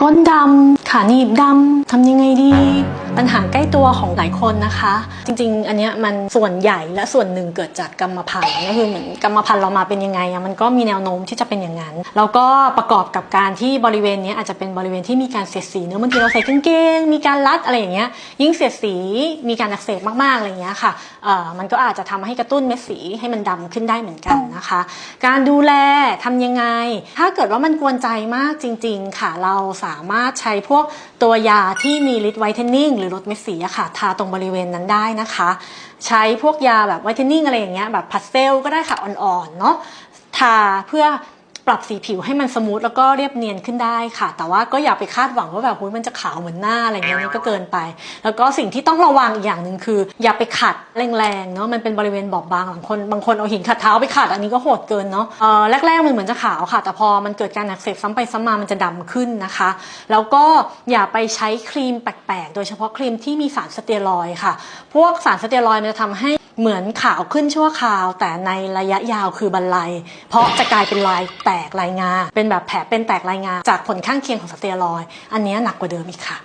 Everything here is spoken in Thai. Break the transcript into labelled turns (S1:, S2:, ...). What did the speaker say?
S1: ก้นดำขาหนีบดำทำยังไงดี ปัญหาใกล้ตัวของหลายคนนะคะ จริง ๆ อันเนี้ยมันส่วนใหญ่และส่วนหนึ่งเกิดจากกรรมพันธุ์ก็คือเหมือนกรรมพันธุ์เรามาเป็นยังไงอะมันก็มีแนวโน้มที่จะเป็นอย่างนั้นแล้วก็ประกอบกับการที่บริเวณเนี้ยอาจจะเป็นบริเวณที่มีการเสียดสีเนื้อบางทีเราใส่กางเกงมีการรัดอะไรอย่างเงี้ยยิ่งเสียดสีมีการอักเสบมากๆอะไรอย่างเงี้ยค่ะเอ่อมันก็อาจจะทำให้กระตุ้นเม็ดสีให้มันดำขึ้นได้เหมือนกันนะคะ การดูแลทำยังไง ถ้าเกิดว่ามันกวนใจมากจริง ๆ ค่ะเราสามารถใช้พวกตัวยาที่มีฤทธิ์ไวท์เทนนิ่งหรือลดเม็ดสีอะค่ะ ทาตรงบริเวณนั้นได้นะคะ ใช้พวกยาแบบไวท์เทนนิ่งอะไรอย่างเงี้ยแบบพัสเซลก็ได้ค่ะอ่อนๆเนาะทาเพื่อ ปรับสีผิวให้มันสมูทแล้วก็เรียบเนียนขึ้นได้ค่ะ แต่ว่าก็อย่าไปคาดหวังว่าแบบอุ๊ยมันจะขาวเหมือนหน้าอะไรเงี้ยนี่ก็เกินไป แล้วก็สิ่งที่ต้องระวังอีกอย่างหนึ่งคือ อย่าไปขัดแรงๆเนาะมันเป็นบริเวณบอบบางบางคนบางคนเอาหินขัดเท้าไปขัดอันนี้ก็โหดเกินเนาะเออแรกๆมันเหมือนจะขาวค่ะ แต่พอมันเกิดการอักเสบซ้ำไปซ้ำมามันจะดำขึ้นนะคะ แล้วก็อย่าไปใช้ครีมแปลกๆ โดยเฉพาะครีมที่มีสารสเตียรอยด์ค่ะ พวกสารสเตียรอยด์มันจะทำให้ เหมือนข่าวขึ้นชั่วคราว แต่ในระยะยาวคือบรรลัยเพราะจะกลายเป็นลายแตกลายงาเป็นแบบแผลเป็นแตกลายงาจากผลข้างเคียงของสเตียรอย อันนี้หนักกว่าเดิมอีกค่ะ